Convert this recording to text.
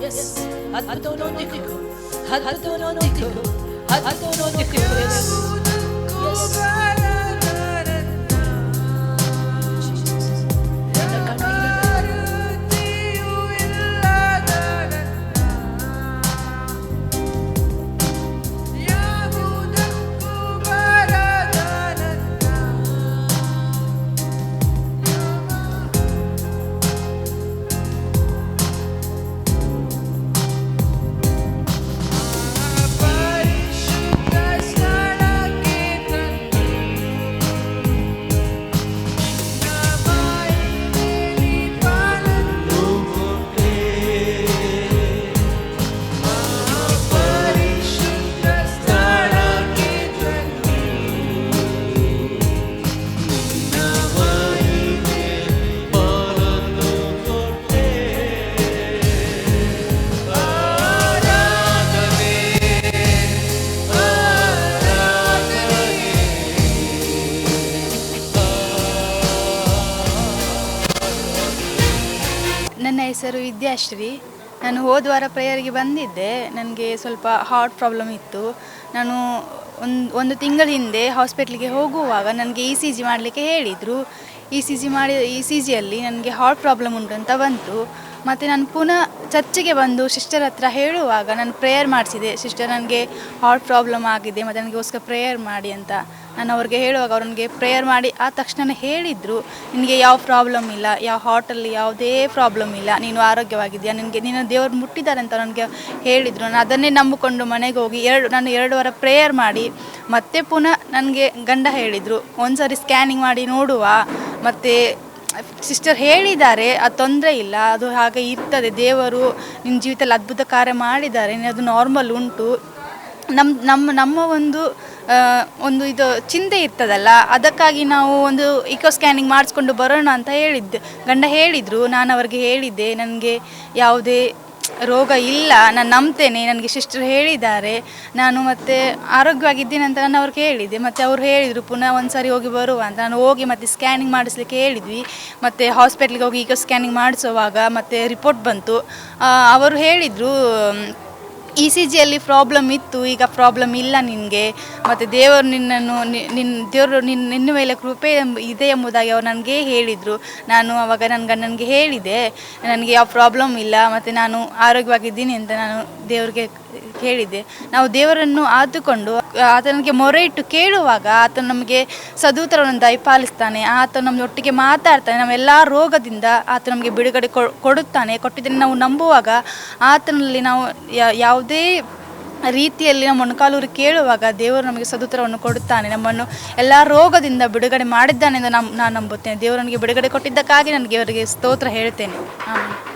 Yes. ಹೆಸರು ವಿದ್ಯಾಶ್ರೀ ನಾನು ಹೋದ ವಾರ ಪ್ರೇಯರ್ಗೆ ಬಂದಿದ್ದೆ. ನನಗೆ ಸ್ವಲ್ಪ ಹಾರ್ಟ್ ಪ್ರಾಬ್ಲಮ್ ಇತ್ತು. ನಾನು ಒಂದು ಒಂದು ತಿಂಗಳ ಹಿಂದೆ ಹಾಸ್ಪಿಟ್ಲಿಗೆ ಹೋಗುವಾಗ ನನಗೆ ಇ ಸಿ ಜಿ ಮಾಡಲಿಕ್ಕೆ ಹೇಳಿದರು. ಇ ಸಿ ಜಿ ಮಾಡಿ ಇ ಸಿ ಜಿಯಲ್ಲಿ ನನಗೆ ಹಾರ್ಟ್ ಪ್ರಾಬ್ಲಮ್ ಉಂಟು ಅಂತ ಬಂತು. ಮತ್ತು ನಾನು ಪುನಃ ಚರ್ಚಿಗೆ ಬಂದು ಸಿಸ್ಟರ್ ಹತ್ರ ಹೇಳುವಾಗ ನಾನು ಪ್ರೇಯರ್ ಮಾಡಿಸಿದೆ. ಸಿಸ್ಟರ್ ನನಗೆ ಹಾರ್ಟ್ ಪ್ರಾಬ್ಲಮ್ ಆಗಿದೆ. ಮತ್ತು ನನಗೋಸ್ಕರ ಪ್ರೇಯರ್ ಮಾಡಿ ಅಂತ. ನಾನು ಅವ್ರಿಗೆ ಹೇಳುವಾಗ ಅವ್ರು ನನಗೆ ಪ್ರೇಯರ್ ಮಾಡಿ ಆ ತಕ್ಷಣ ಹೇಳಿದರು, ನಿನಗೆ ಯಾವ ಪ್ರಾಬ್ಲಮ್ ಇಲ್ಲ, ಯಾವ ಹಾಟಲ್ಲಿ ಯಾವುದೇ ಪ್ರಾಬ್ಲಮ್ ಇಲ್ಲ, ನೀನು ಆರೋಗ್ಯವಾಗಿದೆಯಾ ನಿನಗೆ, ನೀನು ದೇವರು ಮುಟ್ಟಿದ್ದಾರೆ ಅಂತ ನನಗೆ ಹೇಳಿದರು. ನಾನು ಅದನ್ನೇ ನಂಬಿಕೊಂಡು ಮನೆಗೆ ಹೋಗಿ ಎರಡು, ನಾನು ಎರಡು ವಾರ ಪ್ರೇಯರ್ ಮಾಡಿ ಮತ್ತೆ ಪುನಃ ನನಗೆ ಗಂಡ ಹೇಳಿದರು ಒಂದು ಸ್ಕ್ಯಾನಿಂಗ್ ಮಾಡಿ ನೋಡುವ, ಮತ್ತು ಸಿಸ್ಟರ್ ಹೇಳಿದ್ದಾರೆ, ಅದು ತೊಂದರೆ ಇಲ್ಲ, ಅದು ಹಾಗೆ ಇರ್ತದೆ, ದೇವರು ನಿನ್ನ ಜೀವಿತದಲ್ಲಿ ಅದ್ಭುತ ಕಾರ್ಯ ಮಾಡಿದ್ದಾರೆ ಅದು ನಾರ್ಮಲ್ ಉಂಟು. ನಮ್ಮ ನಮ್ಮ ನಮ್ಮ ಒಂದು ಒಂದು ಇದು ಚಿಂತೆ ಇರ್ತದಲ್ಲ, ಅದಕ್ಕಾಗಿ ನಾವು ಒಂದು ಇಕೋ ಸ್ಕ್ಯಾನಿಂಗ್ ಮಾಡಿಸ್ಕೊಂಡು ಬರೋಣ ಅಂತ ಹೇಳಿದ್ದು. ಗಂಡ ಹೇಳಿದರು, ನಾನು ಅವ್ರಿಗೆ ಹೇಳಿದ್ದೆ, ನನಗೆ ಯಾವುದೇ ರೋಗ ಇಲ್ಲ, ನಾನು ನಂಬ್ತೇನೆ, ನನಗೆ ಸಿಸ್ಟರ್ ಹೇಳಿದ್ದಾರೆ, ನಾನು ಮತ್ತೆ ಆರೋಗ್ಯವಾಗಿದ್ದೀನಿ ಅಂತ ನಾನು ಅವ್ರಿಗೆ ಹೇಳಿದ್ದೆ. ಮತ್ತು ಅವ್ರು ಹೇಳಿದರು, ಪುನಃ ಒಂದು ಸಾರಿ ಹೋಗಿ ಬರುವ ಅಂತ. ನಾನು ಹೋಗಿ ಮತ್ತೆ ಸ್ಕ್ಯಾನಿಂಗ್ ಮಾಡಿಸ್ಲಿಕ್ಕೆ ಹೇಳಿದ್ವಿ. ಮತ್ತು ಹಾಸ್ಪಿಟ್ಲಿಗೆ ಹೋಗಿ ಈಗ ಸ್ಕ್ಯಾನಿಂಗ್ ಮಾಡಿಸುವಾಗ ಮತ್ತೆ ರಿಪೋರ್ಟ್ ಬಂತು. ಅವರು ಹೇಳಿದರು ಇ ಸಿ ಜಿಯಲ್ಲಿ ಪ್ರಾಬ್ಲಮ್ ಇತ್ತು, ಈಗ ಪ್ರಾಬ್ಲಮ್ ಇಲ್ಲ ನಿನಗೆ. ಮತ್ತು ದೇವರು ನಿನ್ನನ್ನು ನಿನ್ನ ದೇವರು ನಿನ್ನ ನಿನ್ನ ಮೇಲೆ ಕೃಪೆ ಇದೆ ಎಂಬುದಾಗಿ ಅವರು ನನಗೆ ಹೇಳಿದರು. ನಾನು ಅವಾಗ ನನ್ನ ಗಂಡನಿಗೆ ಹೇಳಿದೆ, ನನಗೆ ಯಾವ ಪ್ರಾಬ್ಲಮ್ ಇಲ್ಲ, ಮತ್ತು ನಾನು ಆರೋಗ್ಯವಾಗಿದ್ದೀನಿ ಅಂತ ನಾನು ದೇವರಿಗೆ ಹೇಳಿದೆ ನಾವು ದೇವರನ್ನು ಆದುಕೊಂಡು ಆತನಿಗೆ ಮೊರೆ ಇಟ್ಟು ಕೇಳುವಾಗ ಆತ ನಮಗೆ ಸದೂತರವನ್ನು ದಯಪಾಲಿಸ್ತಾನೆ ಆತ ನಮ್ಮ ಒಟ್ಟಿಗೆ ಮಾತಾಡ್ತಾನೆ, ನಾವೆಲ್ಲ ರೋಗದಿಂದ ಆತ ನಮಗೆ ಬಿಡುಗಡೆ ಕೊಡುತ್ತಾನೆ, ಕೊಟ್ಟಿದ್ದನ್ನು ನಾವು ನಂಬುವಾಗ ಆತನಲ್ಲಿ ನಾವು ಯಾವುದೇ ರೀತಿಯಲ್ಲಿ ನಮ್ಮ ಮೊಣಕಾಲೂರು ಕೇಳುವಾಗ ದೇವರು ನಮಗೆ ಸದುತ್ತರವನ್ನು ಕೊಡುತ್ತಾನೆ, ನಮ್ಮನ್ನು ಎಲ್ಲ ರೋಗದಿಂದ ಬಿಡುಗಡೆ ಮಾಡಿದ್ದಾನೆ ಎಂದು ನಮ್ಮ ನಾನು ನಂಬುತ್ತೇನೆ. ದೇವರು ನನಗೆ ಬಿಡುಗಡೆ ಕೊಟ್ಟಿದ್ದಕ್ಕಾಗಿ ನನಗೆ ಅವರಿಗೆ ಸ್ತೋತ್ರ ಹೇಳ್ತೇನೆ. ಆಮೇಲೆ